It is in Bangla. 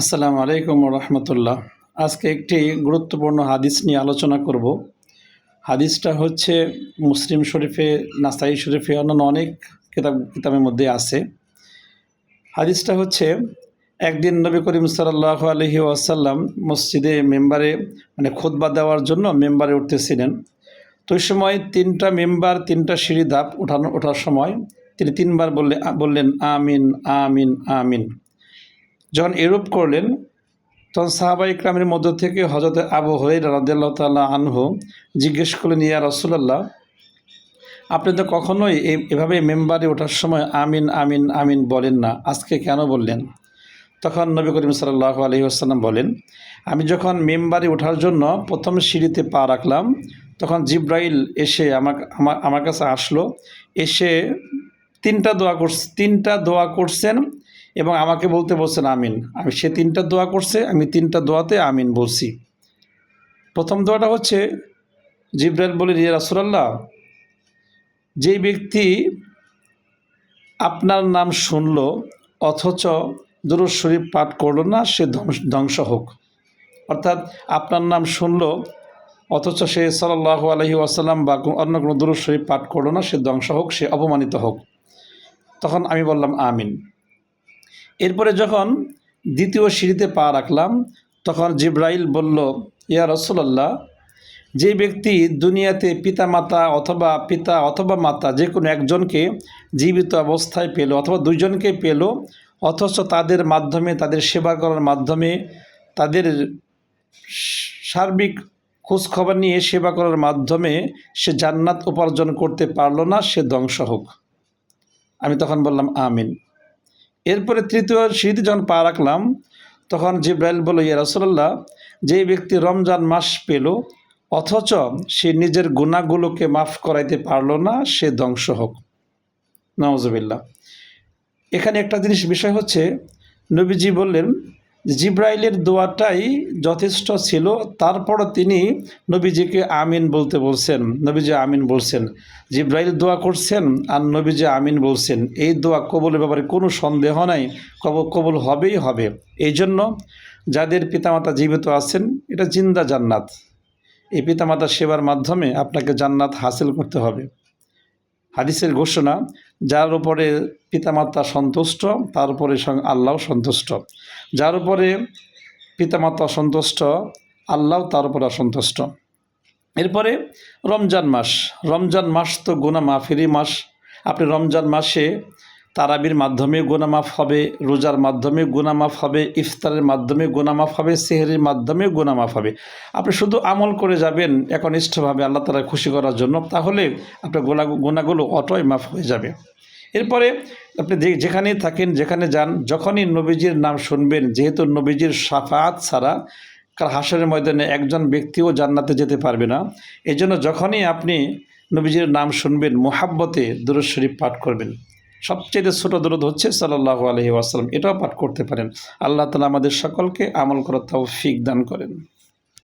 আসসালামু আলাইকুম রহমতুল্লাহ। আজকে একটি গুরুত্বপূর্ণ হাদিস নিয়ে আলোচনা করব। হাদিসটা হচ্ছে মুসলিম শরীফে, নাসাই শরীফে অন্যান্য অনেক কিতাব, কিতাবের মধ্যে আছে। হাদিসটা হচ্ছে, একদিন নবী করিম সাল্লাহ আলহি আসাল্লাম মসজিদে মেম্বারে মানে খোদবা দেওয়ার জন্য মেম্বারে উঠতেছিলেন। তো ওই সময় তিনটা মেম্বার, তিনটা সিঁড়ি ধাপ ওঠানো ওঠার সময় তিনি তিনবার বললে, বললেন, আমিন আমিন আমিন। যখন এরূপ করলেন, তখন সাহাবা ইকরামের মধ্য থেকে হজরত আবু হরের রাদিয়াল্লাহ তাল্লাহ আনহু জিজ্ঞেস করলেন, ইয়া রসুল্লাহ আপনি তো কখনোই এভাবে মেম্বারে ওঠার সময় আমিন আমিন আমিন বলেন না। আজকে কেন বললেন? তখন নবী করিম সাল্লাহ আলহি আসাল্লাম বলেন, আমি যখন মেম্বারে ওঠার জন্য প্রথম সিঁড়িতে পা রাখলাম, তখন জিব্রাইল এসে আমার আমার আমার কাছে আসলো, এসে তিনটা দোয়া করছে তিনটা দোয়া করছেন এবং আমাকে বলতে বলছেন আমিন। আমি সে তিনটা দোয়া করছে, আমি তিনটা দোয়াতে আমিন বলছি। প্রথম দোয়াটা হচ্ছে, জিব্রাইল বলে রিয়া রাসুলাল্লাহ, যেই ব্যক্তি আপনার নাম শুনল, অথচ দুরুদ শরীফ পাঠ করল না, সে ধ্বংস হোক। অর্থাৎ আপনার নাম শুনল, অথচ সে সাল্লাহ আলহি আসাল্লাম বা অন্য কোনো দুরুদ শরীফ পাঠ করল না, সে ধ্বংস হোক, সে অপমানিত হোক। তখন আমি বললাম, আমিন। এরপরে যখন দ্বিতীয় সিঁড়িতে পা রাখলাম, তখন জিব্রাইল বলল, ইয়া রসুল্লাহ যে ব্যক্তি দুনিয়াতে পিতামাতা অথবা পিতা অথবা মাতা যে কোনো একজনকে জীবিত অবস্থায় পেল অথবা দুইজনকে পেল, অথচ তাদের মাধ্যমে, তাদের সেবা করার মাধ্যমে, তাদের সার্বিক খোঁজখবর নিয়ে সেবা করার মাধ্যমে সে জান্নাত উপার্জন করতে পারল না, সে ধ্বংস হোক। আমি তখন বললাম, আমিন। এরপরে তৃতীয় শীত যখন পা রাখলাম, তখন জিব্রাইল বলল, ইয়া রসল্লাহ যে ব্যক্তি রমজান মাস পেল, অথচ সে নিজের গুণাগুলোকে মাফ করাইতে পারল না, সে ধ্বংস হোক। নওয়াজবিল্লা এখানে একটা জিনিস বিষয় হচ্ছে, নবীজি বললেন জিব্রাইলের দোয়াটাই যথেষ্ট ছিল। তারপরও তিনি নবীজিকে আমিন বলতে বলছেন, নবীজি আমিন বলছেন, জিব্রাইল দোয়া করছেন আর নবীজি আমিন বলছেন। এই দোয়া কবলের ব্যাপারে কোনো সন্দেহ নাই, কব, কবল হবেই হবে। এই জন্য যাদের পিতামাতা জীবিত আছেন, এটা জিন্দা জান্নাত। এই পিতামাতার সেবার মাধ্যমে আপনাকে জান্নাত হাসিল করতে হবে। হাদিসের ঘোষণা যার উপরে পিতামাতা সন্তুষ্ট, তার উপরে আল্লাহ সন্তুষ্ট। যার উপরে পিতামাতা সন্তুষ্ট, আল্লাহ তার উপর অসন্তুষ্ট। এরপরে রমজান মাস। রমজান মাস তো গুণা মাফিরি মাস। আপনি রমজান মাসে তারাবির মাধ্যমে গুনামাফ হবে, রোজার মাধ্যমে গুনামাফ হবে, ইফতারের মাধ্যমে গুনামাফ হবে, সেহেরির মাধ্যমে গুনামাফ হবে। আপনি শুধু আমল করে যাবেন একনিষ্ঠভাবে আল্লাহ তালা খুশি করার জন্য, তাহলে আপনার গোনা গুণাগুলো অটোই মাফ হয়ে যাবে। এরপরে আপনি যেখানেই থাকেন, যেখানে যান, যখনই নবীজির নাম শুনবেন, যেহেতু নবীজির সাফাত ছাড়া কার হাসরের ময়দানে একজন ব্যক্তিও জান্নাতে যেতে পারবে না এই জন্য যখনই আপনি নবীজির নাম শুনবেন, মোহাব্বতে দুরুদ শরীফ পাঠ করবেন। সবচেয়ে ছোট দরদ হচ্ছে সাল্লাহ আলহি ওয়াসালাম এটাও পাঠ করতে পারেন। আল্লাহ তালা আমাদের সকলকে আমল করার তাও ফিক দান করেন।